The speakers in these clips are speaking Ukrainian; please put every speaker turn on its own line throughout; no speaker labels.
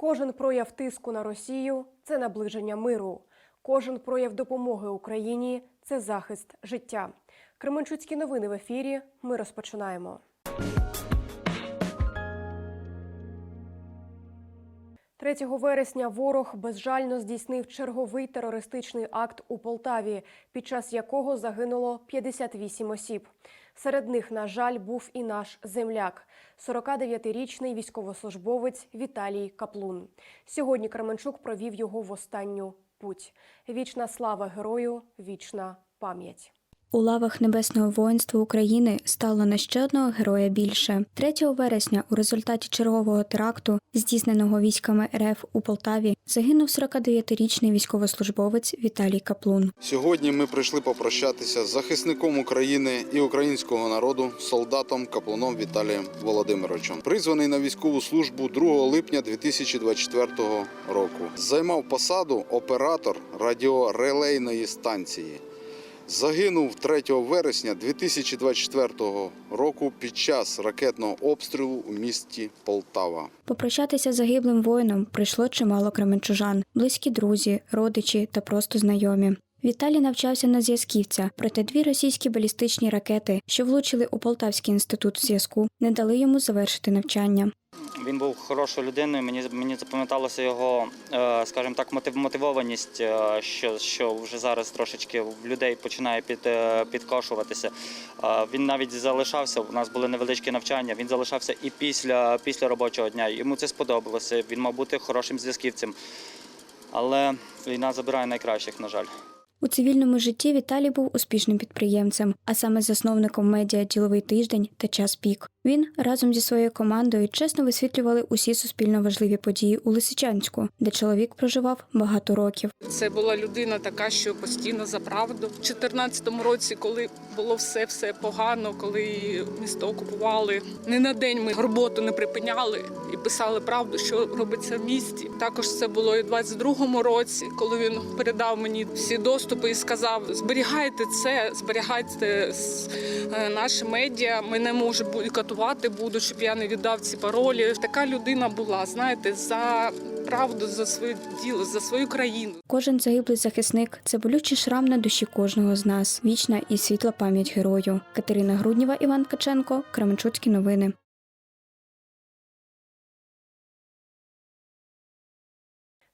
Кожен прояв тиску на Росію це наближення миру. Кожен прояв допомоги Україні це захист життя. Кременчуцькі новини в ефірі. Ми розпочинаємо. 3 вересня ворог безжально здійснив черговий терористичний акт у Полтаві, під час якого загинуло 58 осіб. Серед них, на жаль, був і наш земляк, 49-річний військовослужбовець Віталій Каплун. Сьогодні Кременчук провів його в останню путь. Вічна слава герою, вічна пам'ять.
У лавах Небесного воїнства України стало на ще одного героя більше. 3 вересня у результаті чергового теракту, здійсненого військами РФ у Полтаві, загинув 49-річний військовослужбовець Віталій Каплун.
Сьогодні ми прийшли попрощатися з захисником України і українського народу, солдатом Каплуном Віталієм Володимировичем, призваний на військову службу 2 липня 2024 року. Займав посаду оператор радіорелейної станції. Загинув 3 вересня 2024 року під час ракетного обстрілу у місті Полтава.
Попрощатися з загиблим воїном прийшло чимало кременчужан, близькі друзі, родичі та просто знайомі. Віталій навчався на зв'язківця, проте дві російські балістичні ракети, що влучили у Полтавський інститут зв'язку, не дали йому завершити навчання.
Він був хорошою людиною. Мені мені запам'яталася його, е, скажімо так, мотив- мотивованість, е, що, що вже зараз трошечки в людей починає під, е, підкошуватися. Він навіть залишався. У нас були невеличкі навчання. Він залишався і після, після робочого дня. Йому це сподобалося. Він мав бути хорошим зв'язківцем. Але війна забирає найкращих, на жаль.
У цивільному житті Віталій був успішним підприємцем, а саме засновником медіа Діловий тиждень та час пік. Він разом зі своєю командою чесно висвітлювали усі суспільно важливі події у Лисичанську, де чоловік проживав багато років.
Це була людина така, що постійно за правду. У 2014 році, коли було все все погано, коли місто окупували, не на день ми роботу не припиняли і писали правду, що робиться в місті. Також це було і в 22-му році, коли він передав мені всі доступи і сказав: зберігайте це, зберігайте е, наші медіа. Мене може катувати будуть, щоб я не віддав ці паролі. Така людина була, знаєте, за правду, за своє діло, за свою країну.
Кожен загиблий захисник це болючий шрам на душі кожного з нас. Вічна і світла пам'ять герою. Катерина Грудніва, Іван Каченко, Кременчуцькі новини.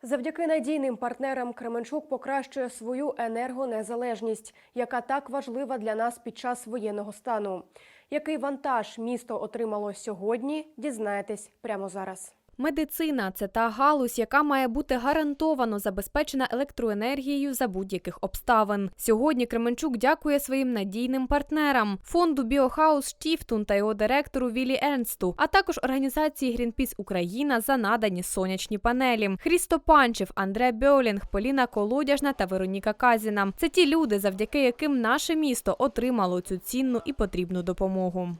Завдяки надійним партнерам Кременчук покращує свою енергонезалежність, яка так важлива для нас під час воєнного стану. Який вантаж місто отримало сьогодні, дізнаєтесь прямо зараз.
Медицина це та галузь, яка має бути гарантовано забезпечена електроенергією за будь-яких обставин. Сьогодні Кременчук дякує своїм надійним партнерам фонду Біохаус Штіфтун та його директору Вілі Ернсту, а також організації Грінпіс Україна за надані сонячні панелі. Хрісто Панчев, Андре Бьолінг, Поліна Колодяжна та Вероніка Казіна. Це ті люди, завдяки яким наше місто отримало цю цінну і потрібну допомогу.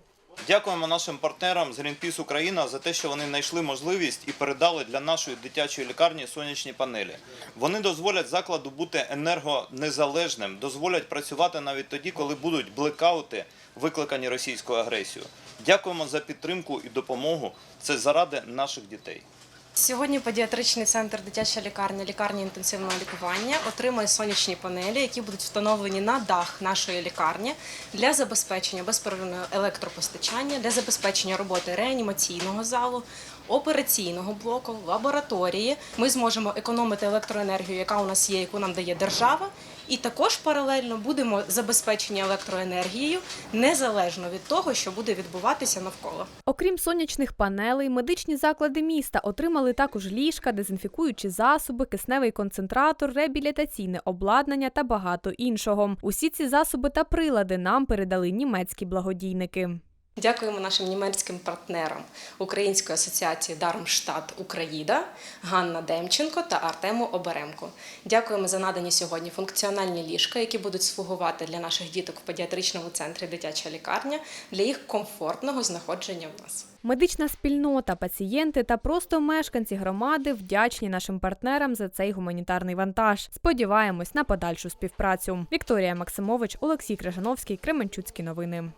Дякуємо нашим партнерам з Greenpeace Україна за те, що вони знайшли можливість і передали для нашої дитячої лікарні сонячні панелі. Вони дозволять закладу бути енергонезалежним, дозволять працювати навіть тоді, коли будуть блекаути, викликані російською агресією. Дякуємо за підтримку і допомогу. Це заради наших дітей.
Сьогодні педіатричний центр дитяча лікарня, лікарня інтенсивного лікування отримує сонячні панелі, які будуть встановлені на дах нашої лікарні для забезпечення безперервного електропостачання, для забезпечення роботи реанімаційного залу, операційного блоку, лабораторії. Ми зможемо економити електроенергію, яка у нас є, яку нам дає держава. І також паралельно будемо забезпечені електроенергією незалежно від того, що буде відбуватися навколо.
Окрім сонячних панелей, медичні заклади міста отримали також ліжка, дезінфікуючі засоби, кисневий концентратор, реабілітаційне обладнання та багато іншого. Усі ці засоби та прилади нам передали німецькі благодійники.
Дякуємо нашим німецьким партнерам Української асоціації Дармштадт Україда Ганна Демченко та Артему Оберемко. Дякуємо за надані сьогодні функціональні ліжка, які будуть слугувати для наших діток в педіатричному центрі дитяча лікарня для їх комфортного знаходження в нас.
Медична спільнота, пацієнти та просто мешканці громади вдячні нашим партнерам за цей гуманітарний вантаж. Сподіваємось на подальшу співпрацю. Вікторія Максимович, Олексій Крижановський, Кременчуцькі новини.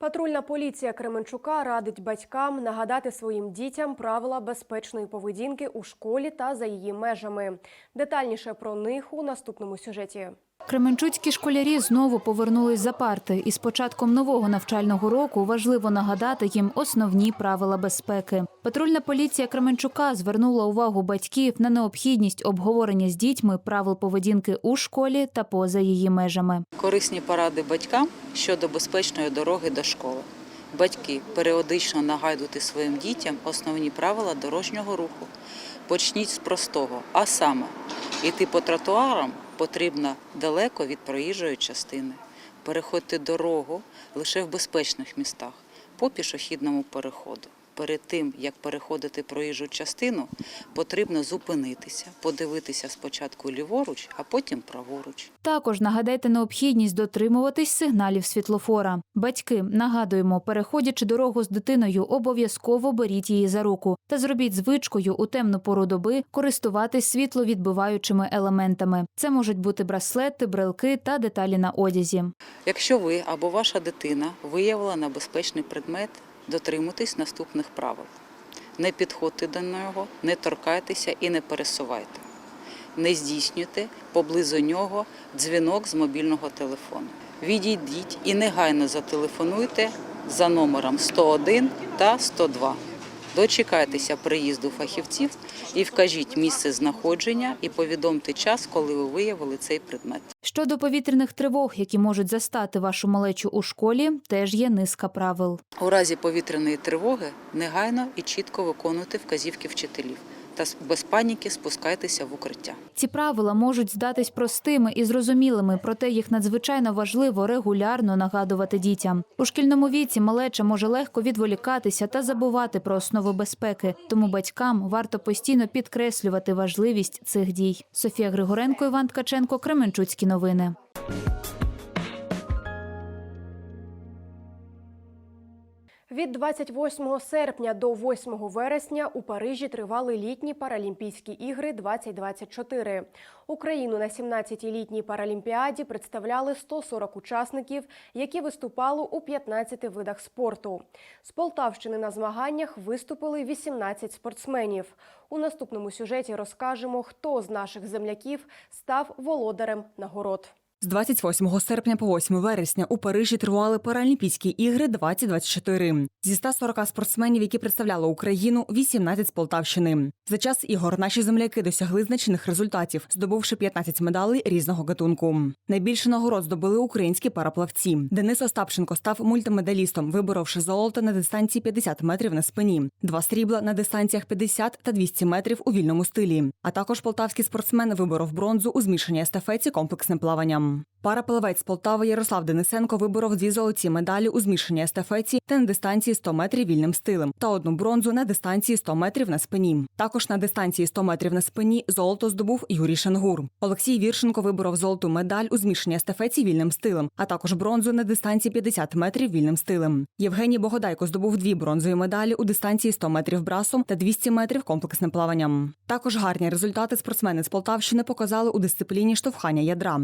Патрульна поліція Кременчука радить батькам нагадати своїм дітям правила безпечної поведінки у школі та за її межами. Детальніше про них у наступному сюжеті.
Кременчуцькі школярі знову повернулись за парти, і з початком нового навчального року важливо нагадати їм основні правила безпеки. Патрульна поліція Кременчука звернула увагу батьків на необхідність обговорення з дітьми правил поведінки у школі та поза її межами.
корисні поради батькам щодо безпечної дороги до школи. Батьки періодично нагадуйте своїм дітям основні правила дорожнього руху. Почніть з простого, а саме йти по тротуарам потрібно далеко від проїжджої частини. переходити дорогу лише в безпечних містах по пішохідному переходу. Перед тим, як переходити проїжджу частину, потрібно зупинитися, подивитися спочатку ліворуч, а потім праворуч.
Також нагадайте необхідність дотримуватись сигналів світлофора. Батьки, нагадуємо, переходячи дорогу з дитиною, обов'язково беріть її за руку та зробіть звичкою у темну пору доби користуватись світловідбиваючими елементами. Це можуть бути браслети, брелки та деталі на одязі.
Якщо ви або ваша дитина виявила небезпечний предмет, дотримуйтесь наступних правил. Не підходьте до нього, не торкайтеся і не пересувайте. Не здійснюйте поблизу нього дзвінок з мобільного телефону. Відійдіть і негайно зателефонуйте за номером 101 та 102. Дочекайтеся приїзду фахівців і вкажіть місце знаходження і повідомте час, коли ви виявили цей предмет.
Щодо повітряних тривог, які можуть застати вашу малечу у школі, теж є низка правил.
У разі повітряної тривоги негайно і чітко виконувати вказівки вчителів та без паніки спускайтеся в укриття.
Ці правила можуть здатись простими і зрозумілими, проте їх надзвичайно важливо регулярно нагадувати дітям. У шкільному віці малеча може легко відволікатися та забувати про основи безпеки, тому батькам варто постійно підкреслювати важливість цих дій. Софія Григоренко, Іван Ткаченко, Кременчуцькі новини.
Від 28 серпня до 8 вересня у Парижі тривали літні Паралімпійські ігри 2024. Україну на 17-й літній паралімпіаді представляли 140 учасників, які виступали у 15 видах спорту. З Полтавщини на змаганнях виступили 18 спортсменів. У наступному сюжеті розкажемо, хто з наших земляків став володарем нагород.
З 28 серпня по 8 вересня у Парижі тривали Паралімпійські ігри 2024. Зі 140 спортсменів, які представляли Україну, 18 з Полтавщини. За час ігор наші земляки досягли значних результатів, здобувши 15 медалей різного гатунку. Найбільше нагород здобули українські параплавці. Денис Остапченко став мультимедалістом, виборовши золото на дистанції 50 метрів на спині, два срібла на дистанціях 50 та 200 метрів у вільному стилі. А також полтавський спортсмен виборов бронзу у змішаній естафеті комплексним плаванням. Параплавець Полтави Ярослав Денисенко виборов дві золоті медалі у змішаній естафеті та на дистанції 100 метрів вільним стилем та одну бронзу на дистанції 100 метрів на спині. Також на дистанції 100 метрів на спині золото здобув Юрій Шенгур. Олексій Віршенко виборов золоту медаль у змішаній естафеті вільним стилем, а також бронзу на дистанції 50 метрів вільним стилем. Євгеній Богодайко здобув дві бронзові медалі у дистанції 100 метрів брасом та 200 метрів комплексним плаванням. Також гарні результати спортсмени з Полтавщини показали у дисципліні штовхання ядра.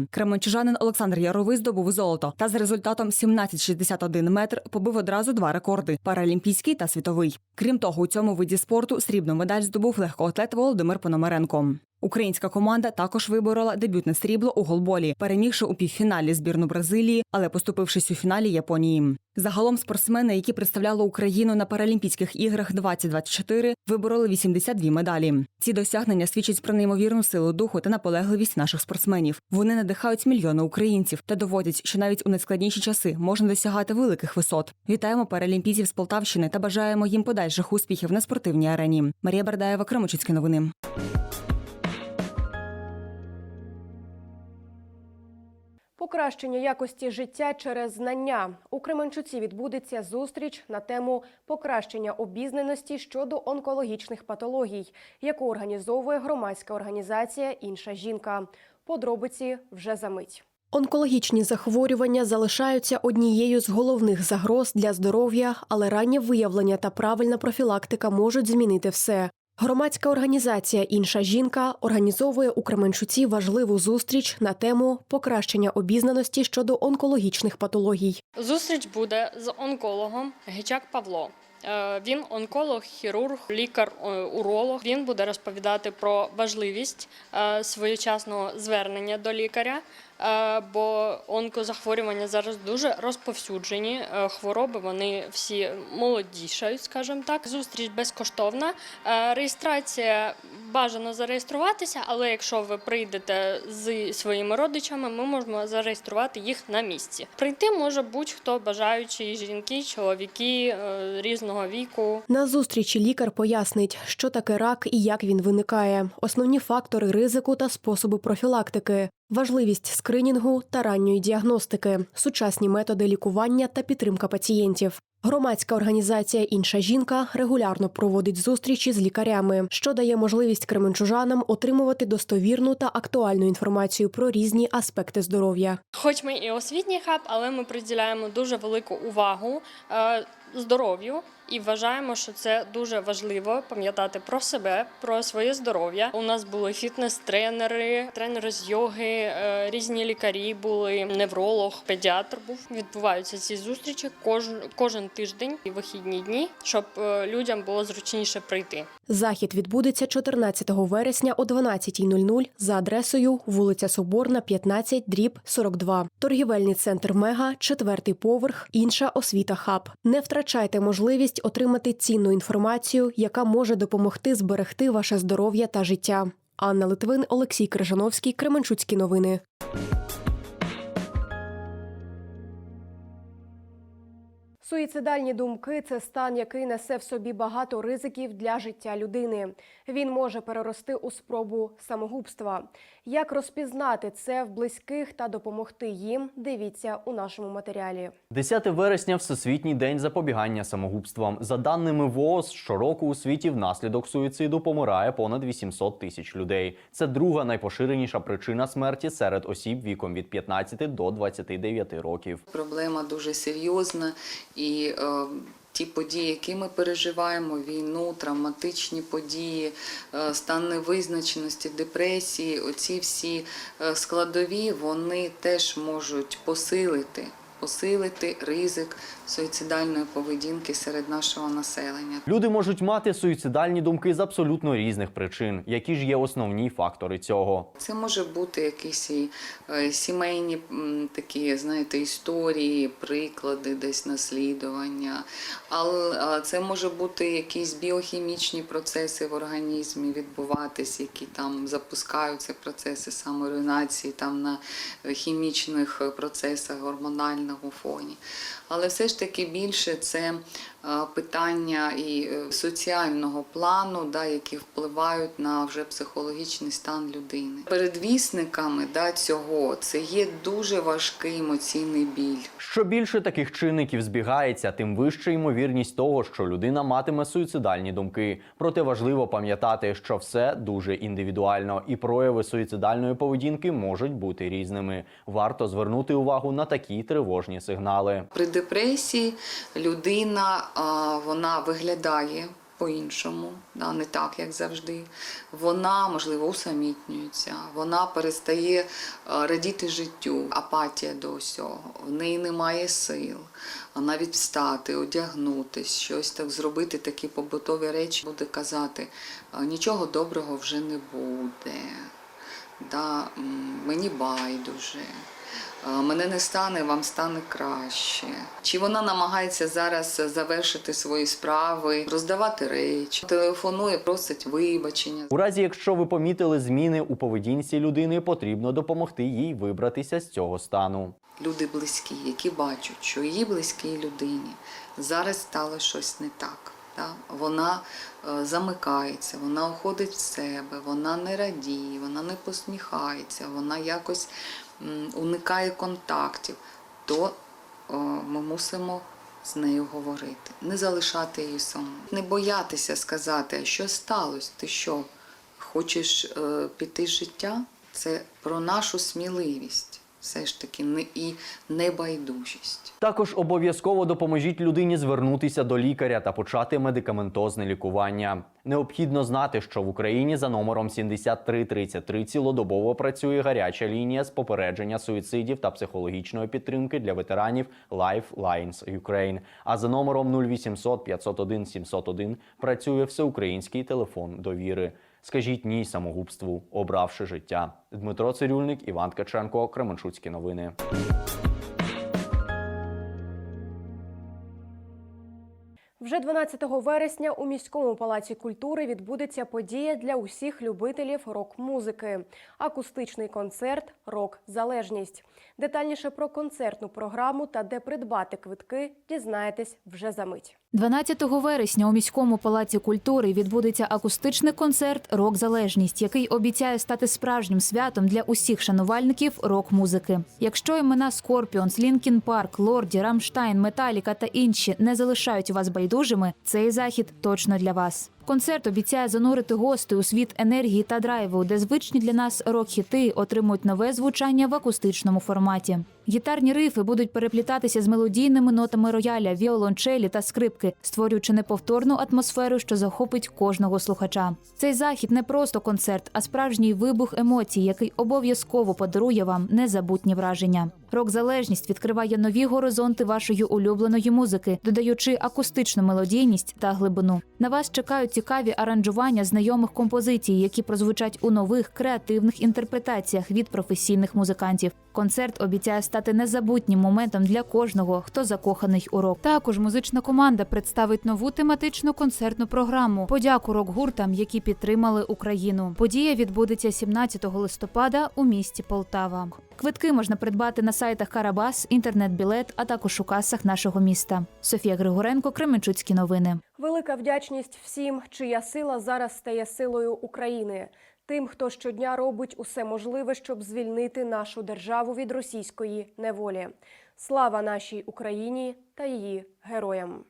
Кременчужанин Олександр Яровий здобув золото та з результатом 17,61 метр побив одразу два рекорди паралімпійський та світовий. Крім того, у цьому виді спорту срібну медаль здобув легкоатлет Володимир Пономаренко. Українська команда також виборола дебютне срібло у голболі, перемігши у півфіналі збірну Бразилії, але поступившись у фіналі Японії. Загалом спортсмени, які представляли Україну на Паралімпійських іграх 2024, вибороли 82 медалі. Ці досягнення свідчать про неймовірну силу духу та наполегливість наших спортсменів. Вони надихають мільйони українців та доводять, що навіть у найскладніші часи можна досягати великих висот. Вітаємо паралімпійців з Полтавщини та бажаємо їм подальших успіхів на спортивній арені. Марія Бардаєва, Кремочицькі новини.
Покращення якості життя через знання у Кременчуці відбудеться зустріч на тему покращення обізнаності щодо онкологічних патологій, яку організовує громадська організація Інша жінка. Подробиці вже за мить. Онкологічні захворювання залишаються однією з головних загроз для здоров'я, але раннє виявлення та правильна профілактика можуть змінити все. Громадська організація Інша жінка організовує у Кременчуці важливу зустріч на тему покращення обізнаності щодо онкологічних патологій.
Зустріч буде з онкологом Гечак Павло. Е, Він онколог, хірург, лікар, е, уролог. Він буде розповідати про важливість е, своєчасного звернення до лікаря, бо онкозахворювання зараз дуже розповсюджені. Е, Хвороби вони всі молодішають, скажімо так. Зустріч безкоштовна. Е, Реєстрація бажано зареєструватися, але якщо ви прийдете з своїми родичами, ми можемо зареєструвати їх на місці. Прийти може будь-хто бажаючий жінки, чоловіки е, різного віку.
На зустрічі лікар пояснить, що таке рак і як він виникає, основні фактори ризику та способи профілактики, важливість скринінгу та ранньої діагностики, сучасні методи лікування та підтримка пацієнтів. Громадська організація Інша жінка регулярно проводить зустрічі з лікарями, що дає можливість кременчужанам отримувати достовірну та актуальну інформацію про різні аспекти здоров'я.
Хоч ми і освітній хаб, але ми приділяємо дуже велику увагу е, здоров'ю і вважаємо, що це дуже важливо пам'ятати про себе, про своє здоров'я. У нас були фітнес-тренери, тренери з йоги, е, різні лікарі були, невролог, педіатр був. Відбуваються ці зустрічі кожен, кожен тиждень і вихідні дні, щоб е, людям було зручніше прийти.
Захід відбудеться 14 вересня о 12.00 за адресою вулиця Соборна, 15, дріб 42. Торгівельний центр Мега, четвертий поверх, інша освіта хаб. Не втрачайте можливість отримати цінну інформацію, яка може допомогти зберегти ваше здоров'я та життя. Анна Литвин, Олексій Крижановський, Кременчуцькі новини. Суїцидальні думки це стан, який несе в собі багато ризиків для життя людини. Він може перерости у спробу самогубства. Як розпізнати це в близьких та допомогти їм? Дивіться у нашому матеріалі.
10 вересня Всесвітній день запобігання самогубствам. За даними ВООЗ, щороку у світі внаслідок суїциду помирає понад 800 тисяч людей. Це друга найпоширеніша причина смерті серед осіб віком від 15 до 29 років.
Проблема дуже серйозна і е, ті події, які ми переживаємо, війну, травматичні події, е, стан невизначеності, депресії, оці всі е, складові, вони теж можуть посилити. Посилити ризик суїцидальної поведінки серед нашого населення.
Люди можуть мати суїцидальні думки з абсолютно різних причин. Які ж є основні фактори цього?
Це може бути якісь і, е, сімейні такі, знаєте, історії, приклади, десь наслідування. Але це може бути якісь біохімічні процеси в організмі відбуватись, які там запускаються процеси саморуйнації там на е, хімічних е, процесах гормональному фоні. Але все ж таки більше це е, питання і е, соціального плану, да, які впливають на вже психологічний стан людини. Передвісниками да, цього це є дуже важкий емоційний біль.
Що більше таких чинників збігається, тим вища ймовірність того, що людина матиме суїцидальні думки. Проте важливо пам'ятати, що все дуже індивідуально, і прояви суїцидальної поведінки можуть бути різними. Варто звернути увагу на такі тривожні сигнали.
Депресії людина вона виглядає по-іншому, не так, як завжди. Вона, можливо, усамітнюється, вона перестає радіти життю, апатія до всього. В неї немає сил. Навіть встати, одягнутись, щось так зробити, такі побутові речі, буде казати, нічого доброго вже не буде. Да, мені байдуже. Мене не стане, вам стане краще. Чи вона намагається зараз завершити свої справи, роздавати речі, телефонує, просить вибачення.
У разі, якщо ви помітили зміни у поведінці людини, потрібно допомогти їй вибратися з цього стану.
Люди близькі, які бачать, що її близькій людині зараз стало щось не так. Да? Вона е, замикається, вона уходить в себе, вона не радіє, вона не посміхається, вона якось уникає контактів, то е, ми мусимо з нею говорити, не залишати її саму, не боятися сказати, що сталося, ти що, хочеш е, піти з життя? Це про нашу сміливість.
Все ж таки не і небайдужість.
Також обов'язково допоможіть людині звернутися до лікаря та почати медикаментозне лікування. Необхідно знати, що в Україні за номером 7333 цілодобово працює гаряча лінія з попередження суїцидів та психологічної підтримки для ветеранів Lifelines Ukraine. А за номером 0800 501 701 працює всеукраїнський телефон довіри. Скажіть ні самогубству, обравши життя. Дмитро Цирюльник, Іван Ткаченко, Кременчуцькі новини.
Вже 12 вересня у міському палаці культури відбудеться подія для усіх любителів рок-музики. Акустичний концерт Рок Залежність. Детальніше про концертну програму та де придбати квитки дізнаєтесь вже за мить.
12 вересня у міському палаці культури відбудеться акустичний концерт Рок Залежність, який обіцяє стати справжнім святом для усіх шанувальників рок-музики. Якщо імена Скорпіонс, Лінкін Парк, Лорді, Рамштайн, Металіка та інші не залишають вас байдужими, цей захід точно для вас. Концерт обіцяє занурити гостей у світ енергії та драйву, де звичні для нас рок-хіти отримують нове звучання в акустичному форматі. Гітарні рифи будуть переплітатися з мелодійними нотами рояля, віолончелі та скрипки, створюючи неповторну атмосферу, що захопить кожного слухача. Цей захід не просто концерт, а справжній вибух емоцій, який обов'язково подарує вам незабутні враження. Рок-залежність відкриває нові горизонти вашої улюбленої музики, додаючи акустичну мелодійність та глибину. На вас чекають цікаві аранжування знайомих композицій, які прозвучать у нових креативних інтерпретаціях від професійних музикантів. Концерт обіцяє стати незабутнім моментом для кожного, хто закоханий у рок.
Також музична команда представить нову тематичну концертну програму. Подяку рок-гуртам, які підтримали Україну. Подія відбудеться 17 листопада у місті Полтава.
Квитки можна придбати на сайтах Карабас, інтернет-білет, а також у касах нашого міста. Софія Григоренко, Кременчуцькі новини.
Велика вдячність всім, чия сила зараз стає силою України. Тим, хто щодня робить усе можливе, щоб звільнити нашу державу від російської неволі. Слава нашій Україні та її героям!